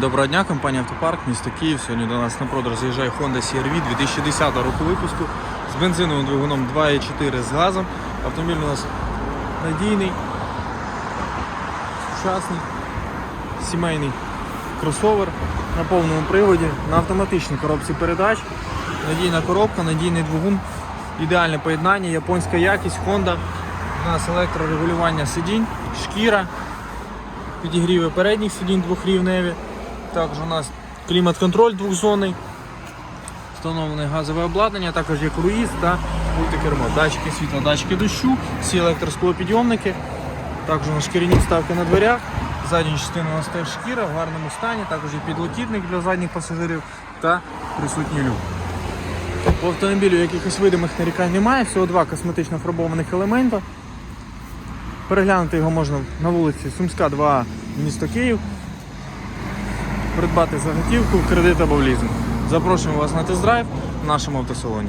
Доброго дня, компанія Автопарк, місто Київ. Сьогодні до нас на продаж заїжджає Honda CR-V 2010 року випуску з бензиновим двигуном 2.4 з газом. Автомобіль у нас надійний, сучасний, сімейний кросовер на повному приводі, на автоматичній коробці передач. Надійна коробка, надійний двигун, ідеальне поєднання, японська якість, Honda. У нас електрорегулювання сидінь, шкіра, підігріви передніх сидінь двохрівневі. Також у нас клімат-контроль двохзонний, встановлене газове обладнання, також є круїз та мультикермо. Датчики світла, датчики дощу, всі електросклопідйомники. Також у нас шкіряні вставки на дверях. Задня частина у нас теж шкіра в гарному стані, також є підлокітник для задніх пасажирів та присутній люк. По автомобілю якихось видимих нарікань немає, всього два косметично фарбованих елемента. Переглянути його можна на вулиці Сумська, 2, місто Київ. Придбати за готівку, кредит або в лізинг. Запрошуємо вас на тест-драйв в нашому автосалоні.